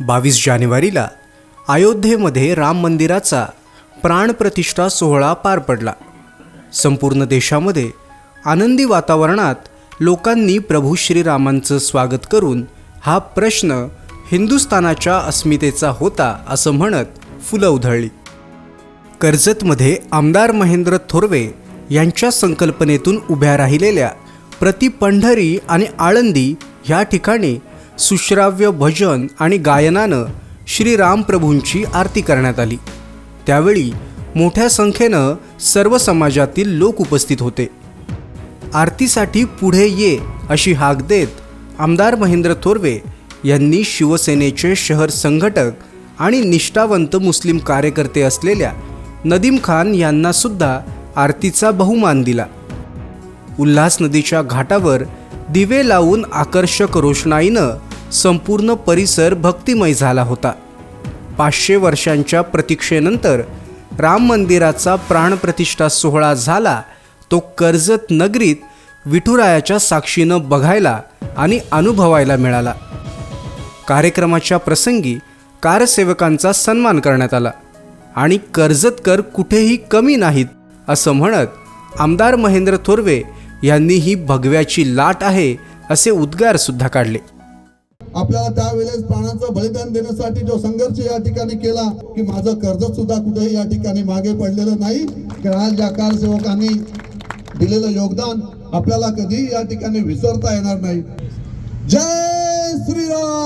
बावीस जानेवारीला अयोध्येमध्ये राम मंदिराचा प्राणप्रतिष्ठा सोहळा पार पडला. संपूर्ण देशामध्ये आनंदी वातावरणात लोकांनी प्रभू श्रीरामांचं स्वागत करून हा प्रश्न हिंदुस्थानाच्या अस्मितेचा होता असं म्हणत फुलं उधळली. कर्जतमध्ये आमदार महेंद्र थोरवे यांच्या संकल्पनेतून उभ्या राहिलेल्या प्रति पंढरी आणि आळंदी ह्या ठिकाणी सुश्राव्य भजन आणि गायनानं श्रीरामप्रभूंची आरती करण्यात आली. त्यावेळी मोठ्या संख्येनं सर्व समाजातील लोक उपस्थित होते. आरतीसाठी पुढे ये अशी हाक देत आमदार महेंद्र थोरवे यांनी शिवसेनेचे शहर संघटक आणि निष्ठावंत मुस्लिम कार्यकर्ते असलेल्या नदीम खान यांना सुद्धा आरतीचा बहुमान दिला. उल्हास नदीच्या घाटावर दिवे लावून आकर्षक रोषणाईनं संपूर्ण परिसर भक्तिमय झाला होता. पाचशे वर्षांच्या प्रतीक्षेनंतर राम मंदिराचा प्राणप्रतिष्ठा सोहळा झाला तो कर्जत नगरीत विठुरायाच्या साक्षीनं बघायला आणि अनुभवायला मिळाला. कार्यक्रमाच्या प्रसंगी कारसेवकांचा सन्मान करण्यात आला आणि कर्जतकर कुठेही कमी नाहीत असं म्हणत आमदार महेंद्र थोरवे यांनी ही भगव्याची लाट आहे असे उद्गार सुद्धा काढले. आपल्याला त्यावेळेस प्राणाचं बलिदान देण्यासाठी जो संघर्ष या ठिकाणी केला की माझं कर्ज सुद्धा कुठेही या ठिकाणी मागे पडलेलं नाही. आज या कारसेवकांनी दिलेलं योगदान आपल्याला कधीही या ठिकाणी विसरता येणार नाही. जय श्रीराम!